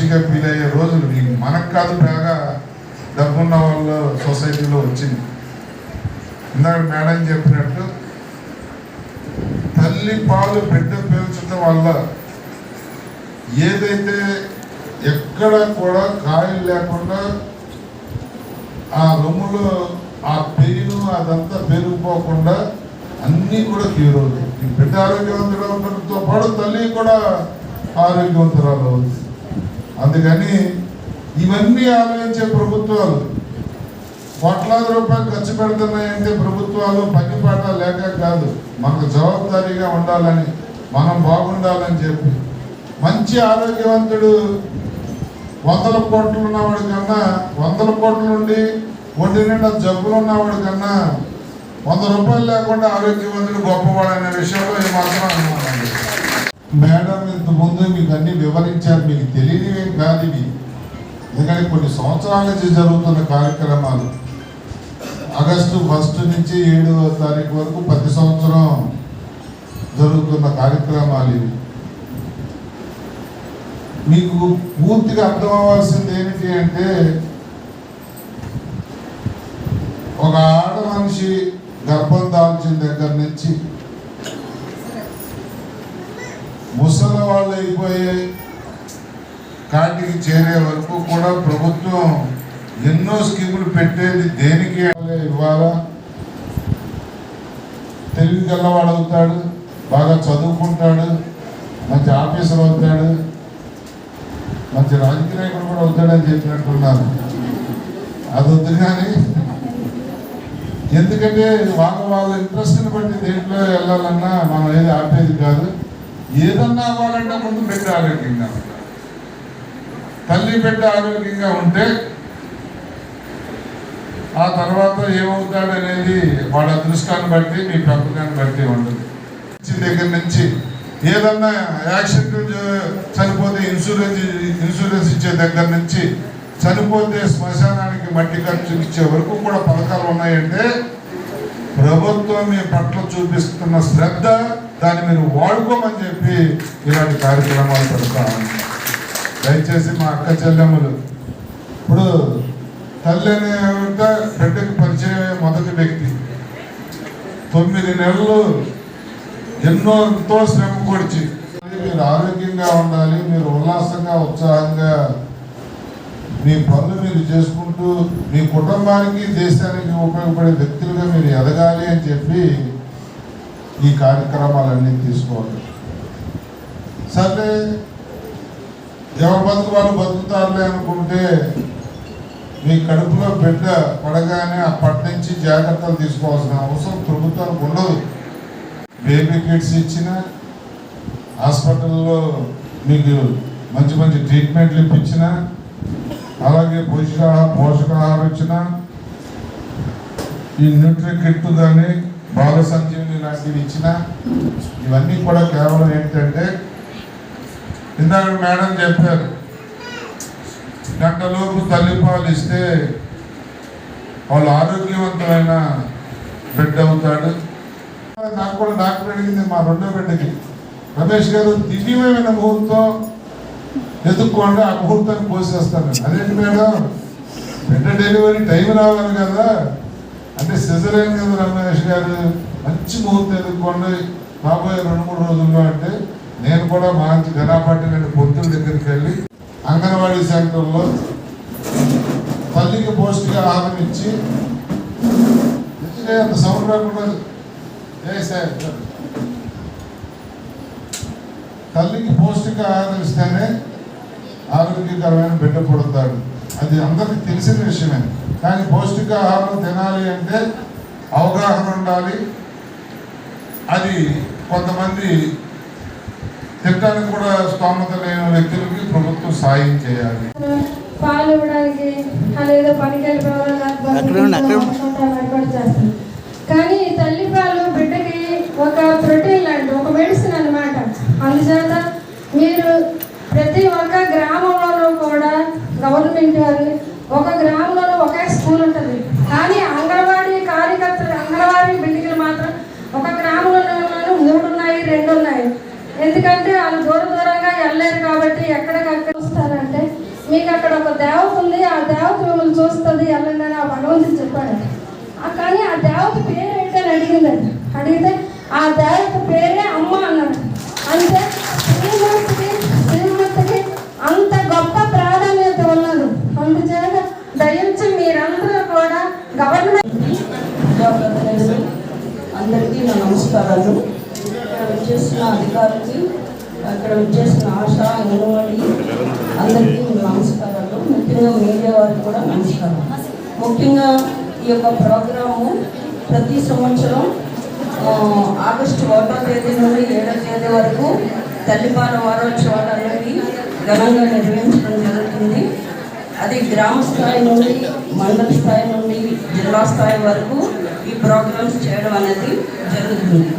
మనిషిగా ఫీల్ అయ్యే రోజులు మీకు మనకు కాదు బాగా డబ్బున్న వాళ్ళ సొసైటీలో వచ్చింది. ఇందాక మేడం చెప్పినట్టు తల్లి పాలు బిడ్డ పీల్చడం వల్ల ఏదైతే ఎక్కడ కూడా కాయలు లేకుండా ఆ రొమ్ములో ఆ పెయిన్ అదంతా పెరిగిపోకుండా అన్నీ కూడా క్యూర్ అవుతాయి. ఈ బిడ్డ ఆరోగ్యవంతుడు ఉండడంతో పాటు తల్లి కూడా ఆరోగ్యవంతురాలు అవుతుంది. అందుకని ఇవన్నీ ఆలోచించే ప్రభుత్వాలు కోట్లాది రూపాయలు ఖర్చు పెడుతున్నాయంటే ప్రభుత్వాలు పనిపాట లేక కాదు. మనకు జవాబుదారీగా ఉండాలని మనం బాగుండాలని చెప్పి. మంచి ఆరోగ్యవంతుడు వందల కోట్లు ఉన్నవాడి కన్నా వందల కోట్లు ఉండి ఒంటి నిండా జబ్బులు ఉన్నవాడి కన్నా వంద రూపాయలు లేకుండా ఆరోగ్యవంతుడు గొప్పవాడు అనే విషయంలో మాత్రం అనుమానం మేడం ఇంతకుముందు ముందు మీకు అన్ని వివరించారు మీకు తెలియనివేం కాదు ఇవి. ఎందుకంటే కొన్ని సంవత్సరాల నుంచి జరుగుతున్న కార్యక్రమాలు. ఆగస్టు ఫస్ట్ నుంచి ఏడవ తారీఖు వరకు ప్రతి సంవత్సరం జరుగుతున్న కార్యక్రమాలు ఇవి. మీకు పూర్తిగా అర్థం అవ్వాల్సింది ఏమిటి అంటే ఒక ఆడ మనిషి గర్భం దాల్చిన దగ్గర నుంచి ముసలి వాళ్ళు అయిపోయే కాటికి చేరే వరకు కూడా ప్రభుత్వం ఎన్నో స్కీములు పెట్టేది దేనికి ఇవ్వాలా? తెలివి గల్లవాడు అవుతాడు బాగా చదువుకుంటాడు మంచి ఆఫీసర్ అవుతాడు మంచి రాజకీయ నాయకుడు కూడా అవుతాడని చెప్పినట్టున్నారు. అది వద్దు కానీ ఎందుకంటే వాళ్ళ వాళ్ళ ఇంట్రెస్ట్ని బట్టి దేంట్లో వెళ్ళాలన్నా మనం ఏది ఆపేది కాదు. ఏదన్నా అవ్వాలంటే ముందు బిడ్డ ఆరోగ్యంగా ఉండాలి. తల్లి బిడ్డ ఆరోగ్యంగా ఉంటే ఆ తర్వాత ఏమవుతాడనేది వాళ్ళ అదృష్టాన్ని బట్టి మీ పెంపకాన్ని బట్టి ఉంటుంది దగ్గర నుంచి ఏదన్నా యాక్సిడెంట్ చనిపోతే ఇన్సూరెన్స్ ఇన్సూరెన్స్ ఇచ్చే దగ్గర నుంచి చనిపోతే శ్మశానానికి మట్టి ఖర్చు ఇచ్చే వరకు కూడా పథకాలు ఉన్నాయంటే ప్రభుత్వం మీ పట్ల చూపిస్తున్న శ్రద్ధ దాన్ని మీరు వాడుకోమని చెప్పి ఇలాంటి కార్యక్రమాలు పెడతా దయచేసి మా అక్క చెల్లెమ్మలు ఇప్పుడు తల్లి అనే బిడ్డకు బిడ్డకి పరిచయం మొదటి వ్యక్తి. తొమ్మిది నెలలు ఎన్నో ఎంతో శ్రమ పొడిచి మీరు ఆరోగ్యంగా ఉండాలి మీరు ఉల్లాసంగా ఉత్సాహంగా మీ పనులు మీరు చేసుకుంటూ మీ కుటుంబానికి దేశానికి ఉపయోగపడే వ్యక్తులుగా మీరు ఎదగాలి అని చెప్పి ఈ కార్యక్రమాలన్నీ తీసుకోవాలి. సరే ఎవరి బతుకు వాళ్ళు బతుకుతారులే అనుకుంటే మీ కడుపులో బిడ్డ పడగానే అప్పటి నుంచి జాగ్రత్తలు తీసుకోవాల్సిన అవసరం ప్రభుత్వానికి ఉండదు. బేబీ కిట్స్ ఇచ్చిన హాస్పిటల్లో మీకు మంచి మంచి ట్రీట్మెంట్లు ఇప్పించిన అలాగే పోషకాహార పోషకాహారం ఇచ్చిన ఈ న్యూట్రి కిట్ కానీ బాల సంజీవిని లాంటివి ఇచ్చిన ఇవన్నీ కూడా కేవలం ఏంటంటే ఇందాక మేడం చెప్పారు గంటలోపు తల్లిపాలు ఇస్తే వాళ్ళు ఆరోగ్యవంతమైన బిడ్డ అవుతాడు. నాకు కూడా డాక్టర్ అడిగింది మా రెండో బిడ్డకి రమేష్ గారు దివ్యమైన ముహూర్తం ఎదుక్కోండి ఆ ముహూర్తాన్ని పోసేస్తాను అదేంటి మేడం? బిడ్డ డెలివరీ టైం రావాలి కదా. అంటే సిజరైన్ కదా రమేష్ గారు మంచి ముహూర్తం ఎదుర్కొండి. రాబోయే రెండు మూడు రోజుల్లో అంటే నేను కూడా మంచి ఘనాపాటి నుండి పొత్తుల దగ్గరికి వెళ్ళి అంగన్వాడీ సెంటర్లో తల్లికి పౌష్టిక ఆహారం ఇచ్చి అంత సౌండ్ రాకుండా తల్లికి పౌష్టిక ఆదరిస్తేనే ఆరోగ్యకరమైన బిడ్డ పుడతాడు. అది అందరికీ తెలిసిన విషయమే. కానీ పౌష్టిక ఆహారం తినాలి అంటే అవగాహన ఉండాలి. అది కొంతమంది తినడానికి కూడా స్తోమత లేని వ్యక్తులకి ప్రభుత్వం సాయం చేయాలి. పాలు ఇవ్వడానికి పనికి వెళ్ళిపోవాలి కానీ తల్లి పాలు బిడ్డకి ఒక ప్రోటీన్ లాంటి ఒక మెడిసిన్ అన్నమాట. అందుచేత గవర్నమెంట్ ఒక గ్రామంలో ఒకే స్కూల్ ఉంటుంది. కానీ అంగన్వాడీ కార్యకర్తలు అంగన్వాడీ బిల్డింగ్లు మాత్రం ఒక గ్రామంలో మూడు ఉన్నాయి రెండు ఉన్నాయి ఎందుకంటే వాళ్ళు దూర దూరంగా వెళ్ళలేరు కాబట్టి ఎక్కడికక్కడ చూస్తారంటే మీకు అక్కడ ఒక దేవత ఉంది ఆ దేవత మిమ్మల్ని చూస్తుంది వెళ్ళండి అని ఆ భగవంతుడు చెప్పాడు. కానీ ఆ దేవత పేరు ఏంటని అడిగిందండి అడిగితే ఆ దేవత పేరే అమ్మ అన్నాడు. అంతే నమస్కారాలు. ఇక్కడ వచ్చేసిన అధికారులకి అక్కడ వచ్చేసిన ఆశ అంగన్వాడి అందరికీ నమస్కారాలు. ముఖ్యంగా మీడియా వారికి కూడా నమస్కారం ముఖ్యంగా ఈ యొక్క ప్రోగ్రాము ప్రతి సంవత్సరం ఆగస్టు ఒకటో తేదీ నుండి ఏడో తేదీ వరకు తల్లిపాల వారోత్సవాలు అనేది ఘనంగా నిర్వహించడం జరుగుతుంది. అది గ్రామ స్థాయి నుండి మండల స్థాయి నుండి జిల్లా స్థాయి వరకు ఈ ప్రోగ్రామ్స్ చేయడం అనేది జరుగుతుంది.